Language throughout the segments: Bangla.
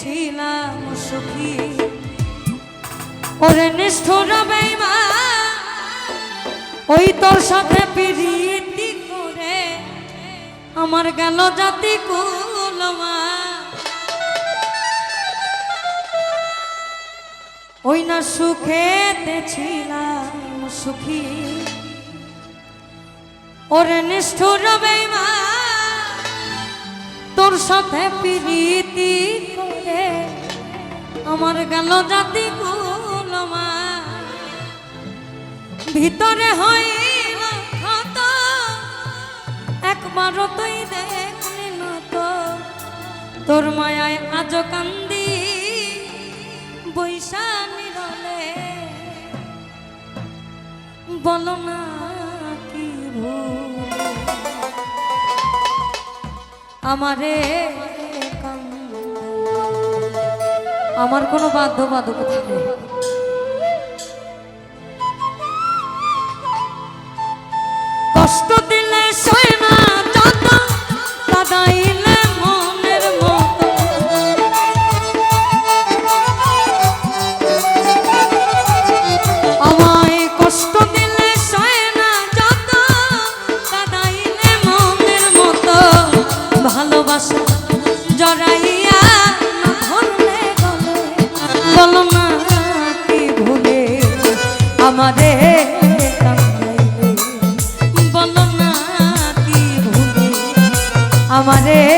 ছিলাম সুখী। ওরে নিষ্ঠুর বেইমা ওই তোর সাথে পিরিতি করে আমার গেল জাতি কুলমা। ওই না সুখেতে ছিলাম সুখী। ওরে নিষ্ঠুর বেমা তোর সাথে প্রীতি আমার গেল জাতি কুলমা ভিতরে হইল ক্ষত। একবারও তুই দেখলি না তো। তোর মায়ায় আজ কান্দি বৈশা নিরলে বলো না কি ভুল। আমারে আমার কোনো বাধ্য বাধকতা নেই। কষ্ট দিলে সয় না দাদাই আমারে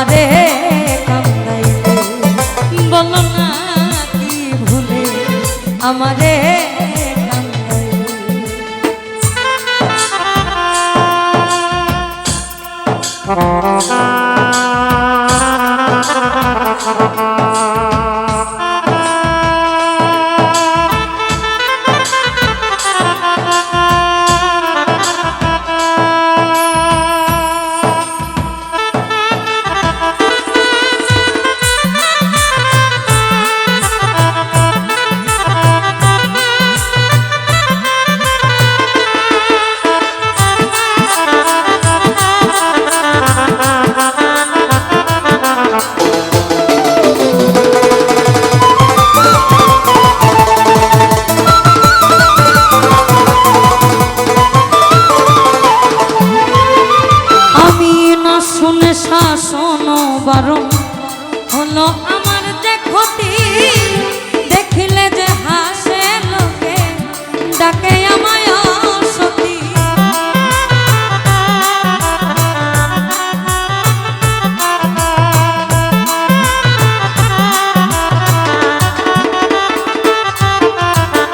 আমারে কান্দাইলে বল না কি ভুলে আমারে কান্দাইলে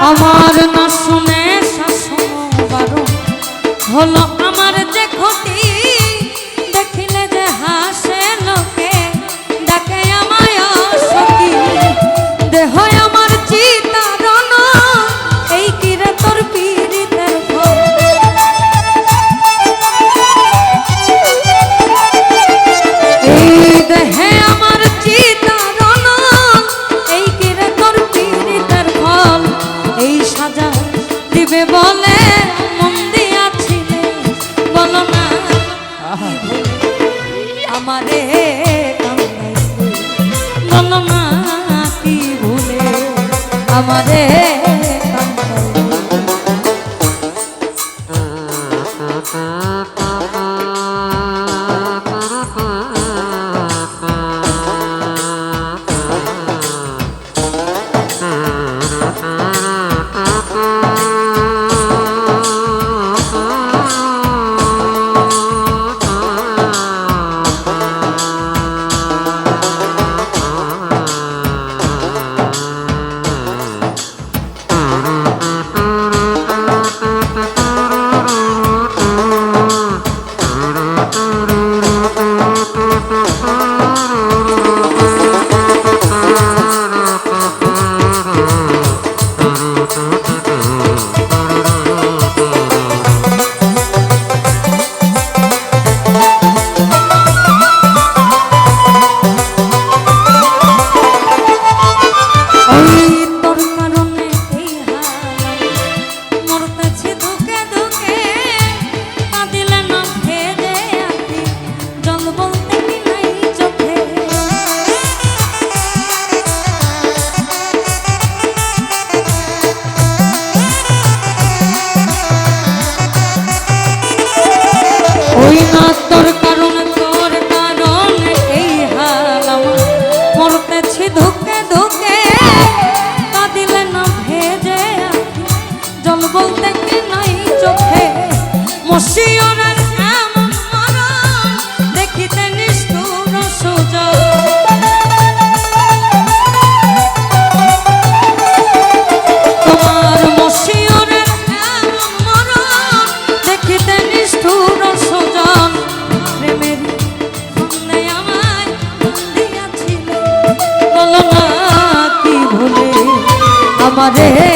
আমার না শুনে শাসন বারণ হলো রে। তুই না আমারে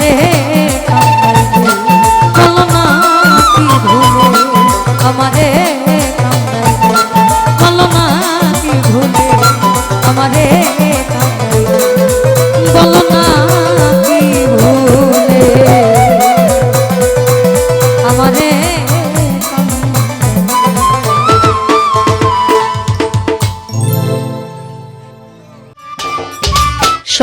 রে